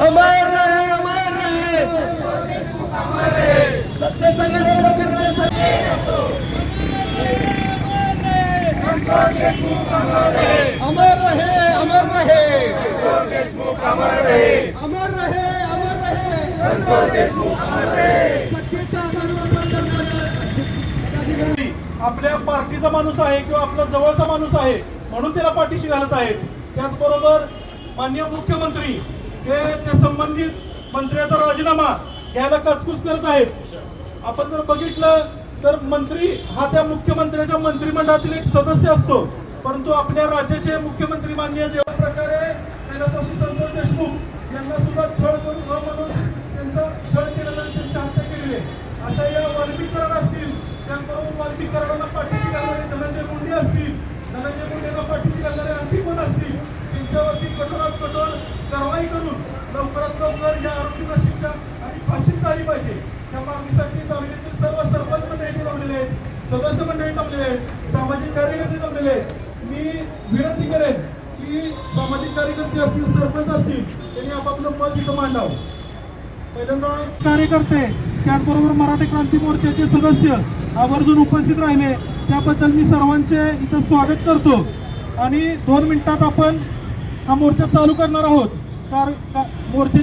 अमर सत्तेचा गैरवापर करणाऱ्या अमर रहे अमर रहे अमर रहे अमर रहे अमर रहे आपल्या पार्टीचा माणूस आहे किंवा आपला जवळचा माणूस आहे म्हणून त्याला पाठीशी घालत आहेत. त्याचबरोबर माननीय मुख्यमंत्री हे त्या संबंधित मंत्र्याचा राजीनामा घ्यायला कचकूच करत आहेत. आपण जर बघितलं तर मंत्री हा त्या मुख्यमंत्र्याच्या मंत्रिमंडळातील एक सदस्य असतो. परंतु आपल्या राज्याचे मुख्यमंत्री माननीय देवा प्रकारे कैलासवासी संतोष देशमुख यांना सुद्धा छळ करून म्हणून त्यांचा छळ केलेला त्यांची हत्या केलेली आहे. अशा या वर्गीकरण असतील त्याचबरोबर वाल्मिक पाठीशी घालणारे धनंजय मुंडे असतील धनंजय मुंडेला पाठीशी घालणारे आणखी कोण असतील त्यांच्यावरती कठोरात कठोर लवकरात या आरोपींना शिक्षा आणि फाशी झाली पाहिजे. त्या मागणीसाठी तालुक्यातील सर्व सरपंच मंडळी जमलेले आहेत सदस्य मंडळी जमलेले आहेत सामाजिक कार्यकर्ते जमलेले आहेत. मी विनंती करेन की सामाजिक कार्यकर्ते असतील सरपंच असतील त्यांनी आपापलं मत इथं मांडावं. पहिल्यांदा कार्यकर्ते त्याचबरोबर मराठी क्रांती मोर्चाचे सदस्य आवर्जून उपस्थित राहिले. त्याबद्दल मी सर्वांचे इथं स्वागत करतो. आणि दोन मिनिटात आपण हा मोर्चा चालू करणार आहोत. कार मोर्चे